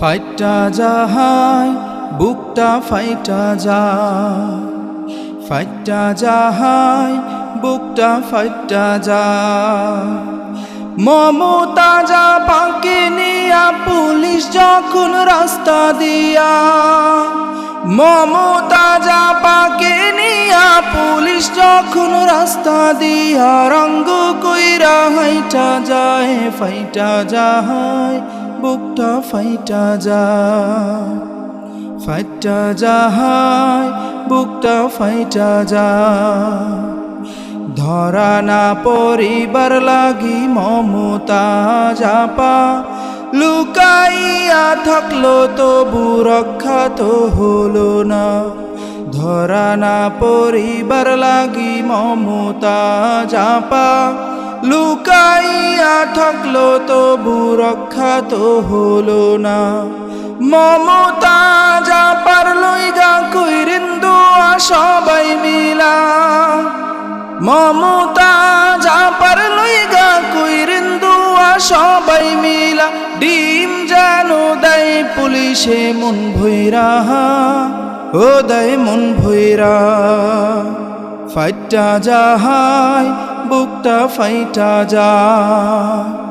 ফাইটা যাহাই, বুকটা ফাইটা যা। ফাইটা যাহাই, বুকটা ফাইটা যা। মমতা যা পাকে নিয়া, পুলিশ যখন রাস্তা দিয়া। মমতা যা পাকে নিয়া, পুলিশ যখন রাস্তা দিয়া, রঙ্গ হাইটা যায়, ফাইটা যায়, বুকটা ফাইটা যায়। ফাইটা যায়, বুকটা ফাইটা যায়। ধরা না পরিবার লাগি মমতা জাপা লুকাইয়া থাকল তবু রক্ষা তো হলো না। ধরা না পরিবার লাগি মমতা জাপা লুকাইয়া থাকল তবু রক্ষা তো হলো না। মমতা যা পারলই গা কইরিন্দু সবাই মিলা। মমতা যা পারলই গা কইরিন্দু সবাই মিলা। ডিম জানো দেয় পুলিশে মন ভৈরা, ও দেয় মন ভৈরা। ফাইটা যাহাই বুকটা ফাইটা যায়।